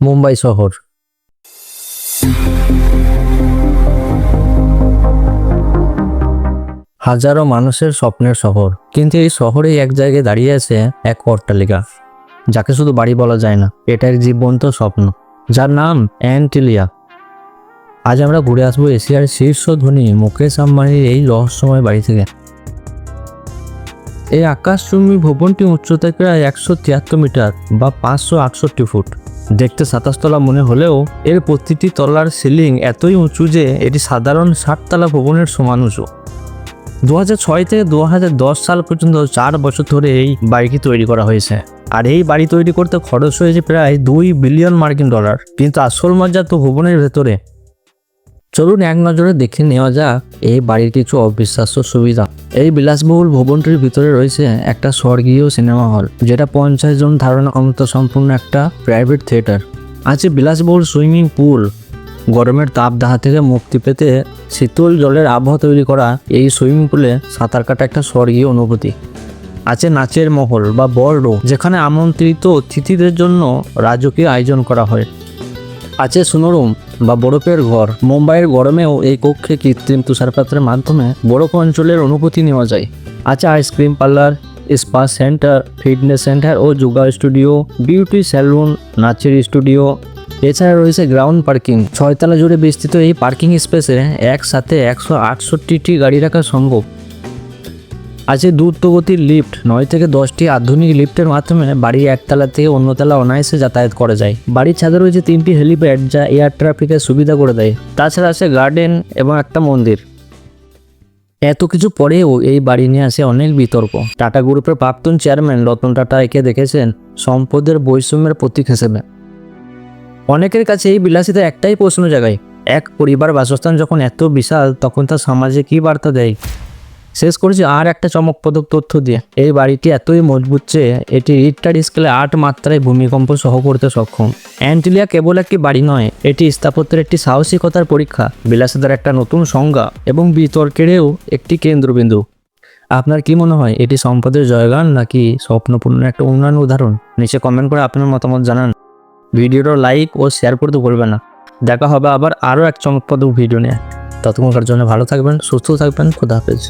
মুম্বাই শহর। হাজারো মানুষের স্বপ্নের শহর, কিন্তু এই শহরে এক জায়গায় দাঁড়িয়ে আছে এক অট্টালিকা, যাকে শুধু বাড়ি বলা যায় না, এটা এক জীবন্ত স্বপ্ন, যার নাম অ্যান্টিলিয়া। আজ আমরা ঘুরে আসব এশিয়ার শীর্ষ ধনী মুকেশ আম্বানির এই রহস্যময় বাড়ি থেকে। এই আকাশচুম্বী ভবনটি উচ্চতায় প্রায় একশো তিয়াত্তর মিটার বা পাঁচশো আটষট্টি ফুট। দেখতে সাতাশতলা মনে হলেও এর প্রতিটি তলার সিলিং এতই উঁচু যে এটি সাধারণ ষাটতলা ভবনের সমান উঁচু দু থেকে দু হাজার দশ সাল পর্যন্ত চার বছর ধরে এই বাড়িটি তৈরি করা হয়েছে। আর এই বাড়ি তৈরি করতে খরচ হয়েছে প্রায় দুই বিলিয়ন মার্কিন ডলার। কিন্তু আসল মজা তো ভবনের ভেতরে চলুন এক নজরে দেখে নেওয়া যাক এই বাড়ির কিছু অবিশ্বাস্য সুবিধা। এই বিলাসবহুল ভবনটির ভিতরে রয়েছে একটা স্বর্গীয় সিনেমা হল, যেটা পঞ্চাশ জন ধারণা ক্ষমতা সম্পূর্ণ একটা প্রাইভেট থিয়েটার। আছে বিলাসবহুল সুইমিং পুল, গরমের তাপ দাহা থেকে মুক্তি পেতে শীতল জলের আবহাওয়া তৈরি করা এই সুইমিং পুলে সাঁতার কাটা একটা স্বর্গীয় অনুভূতি। আছে নাচের মহল বা বড় যেখানে আমন্ত্রিত অতিথিদের জন্য রাজকীয় আয়োজন করা হয়। আছে সুনরুম বা বরফের ঘর। মুম্বাইয়ের গরমেও এই কক্ষে কৃত্রিম তুষারপাতের মাধ্যমে বরফ অঞ্চলের অনুভূতি নেওয়া যায়। আছে ice cream parlour, spa centre, fitness centre ও যোগা স্টুডিও, বিউটি স্যালুন, নাচের স্টুডিও। এছাড়া রয়েছে গ্রাউন্ড পার্কিং। ছয়তলা জুড়ে বিস্তৃত এই পার্কিং স্পেসে একসাথে একশো আটষট্টিটি গাড়ি রাখা সম্ভব। আছে দ্রুতগতির লিফট নয় থেকে দশটি আধুনিক লিফটের মাধ্যমে বাড়ির একতলা থেকে অন্যতলা অনায়াসে যাতায়াত করা যায়। বাড়ির ছাদে রয়েছে তিনটি হেলিপ্যাড যা এয়ার ট্রাফিকের সুবিধা করে দেয়। তাছাড়া আছে গার্ডেন এবং একটা মন্দির। এত কিছু পরেও এই বাড়ি নিয়ে আসে অনেক বিতর্ক। টাটা গ্রুপের প্রাক্তন চেয়ারম্যান রতন টাটা একে দেখেছেন সম্পদের বৈষম্যের প্রতীক হিসেবে। অনেকের কাছে এই বিলাসিতা একটাই প্রশ্ন জাগায়, এক পরিবার বাসস্থান যখন এত বিশাল, তখন তা সমাজে কী বার্তা দেয়? শেষ করেছি আর একটা চমকপ্রদক তথ্য দিয়ে। এই বাড়িটি এতই মজবুত যে এটি রিক্টার স্কেলে আট মাত্রায় ভূমিকম্প সহ করতে সক্ষম। অ্যান্টিলিয়া কেবল একটি বাড়ি নয়, এটি স্থাপত্যের একটি সাহসিকতার পরীক্ষা, বিলাসিতার একটা নতুন সংজ্ঞা এবং বিতর্কেরও একটি কেন্দ্রবিন্দু। আপনার কি মনে হয়, এটি সম্পদের জয়গান নাকি স্বপ্নপূর্ণ একটা উন্নয়ন উদাহরণ? নিচে কমেন্ট করে আপনার মতামত জানান। ভিডিওটা লাইক ও শেয়ার করতে ভুলবেন না। দেখা হবে আবার আরও এক চমকপ্রদ ভিডিও নিয়ে। ততক্ষণকার জন্য ভালো থাকবেন, সুস্থ থাকবেন, খোদা হাফেজ।